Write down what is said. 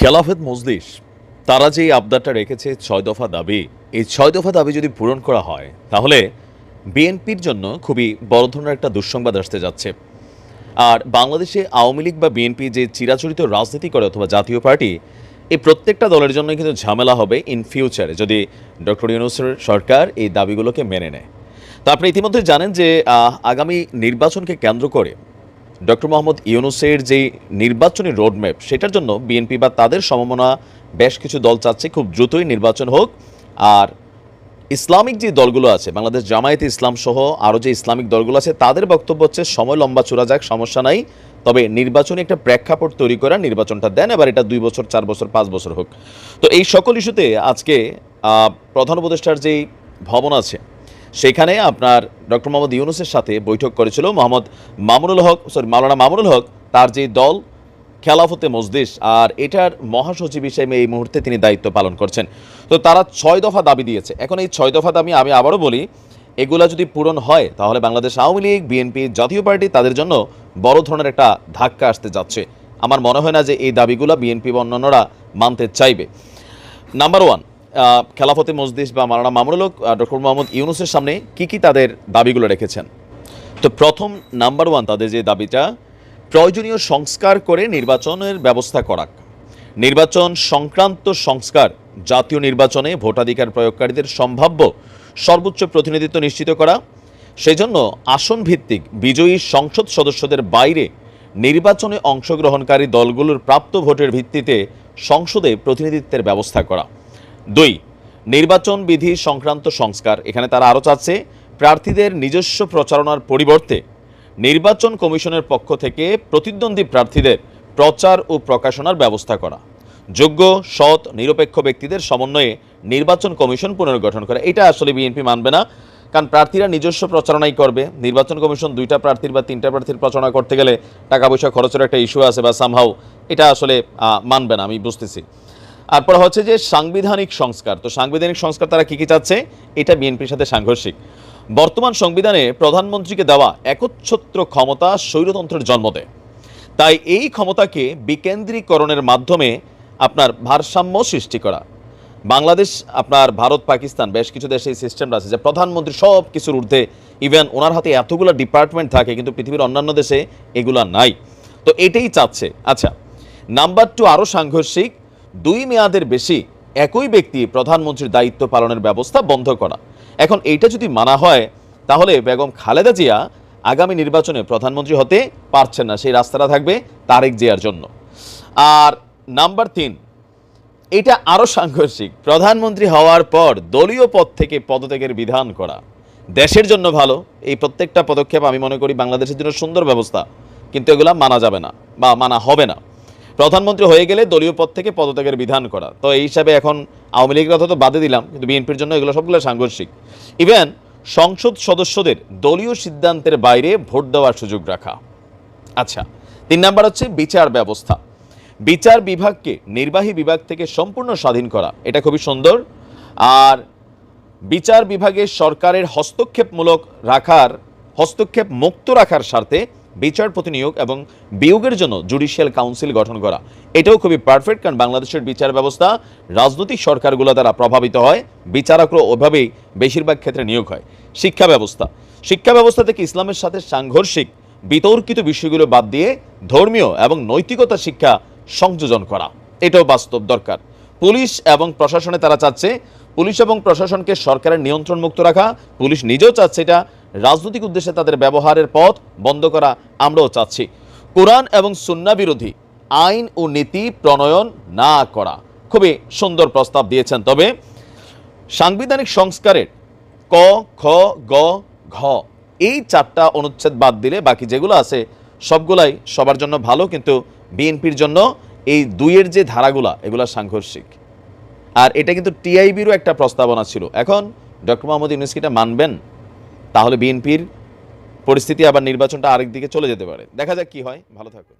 খেলাফত মজলিস, তারা যে আবদারটা রেখেছে ছয় দফা দাবি, এই ছয় দফা দাবি যদি পূরণ করা হয়, তাহলে বিএনপির জন্য খুবই বড় ধরনের একটা দুঃসংবাদ আসতে যাচ্ছে। আর বাংলাদেশে আওয়ামী লীগ বা বিএনপি যে চিরাচরিত রাজনীতি করে অথবা জাতীয় পার্টি, এই প্রত্যেকটা দলের জন্য কিন্তু ঝামেলা হবে ইন ফিউচারে যদি ডক্টর ইউনুসের সরকার এই দাবিগুলোকে মেনে নেয়। তো আপনি ইতিমধ্যে জানেন যে আগামী নির্বাচনকে কেন্দ্র করে ডক্টর মোহাম্মদ ইউনুসের যে নির্বাচনী রোডম্যাপ, সেটার জন্য বিএনপি বা তাদের সমমনা বেশ কিছু দল চাচ্ছে খুব দ্রুতই নির্বাচন হোক। আর ইসলামিক যে দলগুলো আছে, বাংলাদেশ জামায়াতে ইসলাম সহ আরও যে ইসলামিক দলগুলো আছে, তাদের বক্তব্য হচ্ছে, সময় লম্বা, চূড়া যাক, সমস্যা নাই। তবে নির্বাচনে একটা প্রেক্ষাপট তৈরি করা নির্বাচনটা দেন, এবার এটা দুই বছর, চার বছর, পাঁচ বছর হোক। তো এই সকল ইস্যুতে আজকে প্রধান উপদেষ্টার যেই ভবন আছে সেখানে আপনার ডক্টর মোহাম্মদ ইউনুসের সাথে বৈঠক করেছিল মোহাম্মদ মামুনুল হক সরি মাওলানা মামুনুল হক, তার যে দল খেলাফতে মজলিস, আর এটার মহাসচিব হিসেবে এই মুহূর্তে তিনি দায়িত্ব পালন করছেন। তো তারা ছয় দফা দাবি দিয়েছে। এখন এই ছয় দফা দাবি আমি আবারও বলি, এগুলা যদি পূরণ হয়, তাহলে বাংলাদেশ আওয়ামী লীগ বিএনপি জাতীয় পার্টি তাদের জন্য বড় ধরনের একটা ধাক্কা আসতে যাচ্ছে। আমার মনে হয় না যে এই দাবিগুলো বিএনপি বা অন্যান্যরা মানতে চাইবে। নাম্বার ওয়ান খেলাফতে মজলিস বা মারানা মামুনুল হক ডক্টর মোহাম্মদ ইউনুসের সামনে কি কি তাদের দাবিগুলো রেখেছেন? তো প্রথম নাম্বার ওয়ান তাদের যে দাবিটা, প্রয়োজনীয় সংস্কার করে নির্বাচনের ব্যবস্থা করা। নির্বাচন সংক্রান্ত সংস্কার, জাতীয় নির্বাচনে ভোটাধিকার প্রয়োগকারীদের সম্ভাব্য সর্বোচ্চ প্রতিনিধিত্ব নিশ্চিত করা। সেজন্য আসন ভিত্তিক বিজয়ী সংসদ সদস্যদের বাইরে নির্বাচনে অংশগ্রহণকারী দলগুলোর প্রাপ্ত ভোটের ভিত্তিতে সংসদে প্রতিনিধিত্বের ব্যবস্থা করা। দুই, নির্বাচন বিধি সংক্রান্ত সংস্কার। এখানে তারা আরও চাচ্ছে, প্রার্থীদের নিজস্ব প্রচারণার পরিবর্তে নির্বাচন কমিশনের পক্ষ থেকে প্রতিদ্বন্দ্বী প্রার্থীদের প্রচার ও প্রকাশনার ব্যবস্থা করা। যোগ্য, সৎ, নিরপেক্ষ ব্যক্তিদের সমন্বয়ে নির্বাচন কমিশন পুনর্গঠন করা। এটা আসলে বিএনপি মানবে না, কারণ প্রার্থীরা নিজস্ব প্রচারণাই করবে। নির্বাচন কমিশন দুইটা প্রার্থীর বা তিনটা প্রার্থীর প্রচারণা করতে গেলে টাকা পয়সা খরচের একটা ইস্যু আছে বা সামহাও এটা আসলে মানবে না, আমি বুঝতেছি। তারপর হচ্ছে যে সাংবিধানিক সংস্কার। তো সাংবিধানিক সংস্কার তারা কি কি চাচ্ছে? এটা বিএনপির সাথে সাংঘর্ষিক। বর্তমান সংবিধানে প্রধানমন্ত্রীকে দেওয়া একচ্ছত্র ক্ষমতা স্বৈরতন্ত্রের জন্ম দেয়। তাই এই ক্ষমতাকে বিকেন্দ্রীকরণের মাধ্যমে আপনার ভারসাম্য সৃষ্টি করা। বাংলাদেশ, আপনার ভারত, পাকিস্তান বেশ কিছু দেশে এই সিস্টেমটা আছে যে প্রধানমন্ত্রী সব কিছুর ঊর্ধ্বে। ইভেন ওনার হাতে এতগুলো ডিপার্টমেন্ট থাকে, কিন্তু পৃথিবীর অন্যান্য দেশে এগুলা নাই। তো এটাই চাচ্ছে। আচ্ছা নাম্বার টু আরও সাংঘর্ষিক। দুই মেয়াদের বেশি একই ব্যক্তি প্রধানমন্ত্রীর দায়িত্ব পালনের ব্যবস্থা বন্ধ করা। এখন এইটা যদি মানা হয়, তাহলে বেগম খালেদা জিয়া আগামী নির্বাচনে প্রধানমন্ত্রী হতে পারছেন না। সেই রাস্তাটা থাকবে তারেক জিয়ার জন্য। আর নাম্বার তিন, এটা আরও সাংঘর্ষিক। প্রধানমন্ত্রী হওয়ার পর দলীয় পদ থেকে পদত্যাগের বিধান করা দেশের জন্য ভালো। এই প্রত্যেকটা পদক্ষেপ আমি মনে করি বাংলাদেশের জন্য সুন্দর ব্যবস্থা। কিন্তু এগুলা মানা যাবে না বা মানা হবে না। প্রধানমন্ত্রী হয়ে গেলে দলীয় পদ থেকে পদত্যাগের বিধান করা। তো এই হিসাবে এখন আওয়ামী লীগের কথা তো বাদে দিলাম, কিন্তু বিএনপির জন্য এগুলো সবগুলো সাংঘর্ষিক। ইভেন সংসদ সদস্যদের দলীয় সিদ্ধান্তের বাইরে ভোট দেওয়ার সুযোগ রাখা। আচ্ছা তিন নাম্বার হচ্ছে বিচার ব্যবস্থা। বিচার বিভাগকে নির্বাহী বিভাগ থেকে সম্পূর্ণ স্বাধীন করা, এটা খুবই সুন্দর। আর বিচার বিভাগে সরকারের হস্তক্ষেপমূলক রাখার হস্তক্ষেপ মুক্ত রাখার স্বার্থে বিচারপতি নিয়োগ এবং বিয়োগের জন্য জুডিশিয়াল কাউন্সিল গঠন করা। এটাও খুবই পারফেক্ট কারণ বাংলাদেশের বিচার ব্যবস্থা রাজনৈতিক সরকারগুলো দ্বারা প্রভাবিত হয়। বিচারকরা ওভাবেই বেশিরভাগ ক্ষেত্রে নিয়োগ হয়। শিক্ষা ব্যবস্থা। শিক্ষা ব্যবস্থা থেকে ইসলামের সাথে সাংঘর্ষিক, বিতর্কিত বিষয়গুলো বাদ দিয়ে ধর্মীয় এবং নৈতিকতা শিক্ষা সংযোজন করা। এটাও বাস্তব দরকার। পুলিশ এবং প্রশাসনে তারা চাচ্ছে, পুলিশ এবং প্রশাসনকে সরকারের নিয়ন্ত্রণ মুক্ত রাখা। পুলিশ নিজেও চাচ্ছে এটা। রাজনৈতিক উদ্দেশ্যে তাদের ব্যবহারের পথ বন্ধ করা আমরাও চাচ্ছি। কোরআন এবং সুন্না বিরোধী আইন ও নীতি প্রণয়ন না করা। খুবই সুন্দর প্রস্তাব দিয়েছেন। তবে সাংবিধানিক সংস্কারের ক, খ, গ, ঘ এই চারটা অনুচ্ছেদ বাদ দিলে বাকি যেগুলো আছে সবগুলাই সবার জন্য ভালো, কিন্তু বিএনপির জন্য এই দুইয়ের যে ধারাগুলা, এগুলা সাংঘর্ষিক। আর এটা কিন্তু টিআইবিরও একটা প্রস্তাবনা ছিল। এখন ডক্টর মোহাম্মদ ইউনুস মানবেন? তাহলে বিএনপির পরিস্থিতি আবার নির্বাচনটা আরেক দিকে চলে যেতে পারে। দেখা যাক কি হয়। ভালো থাকুন।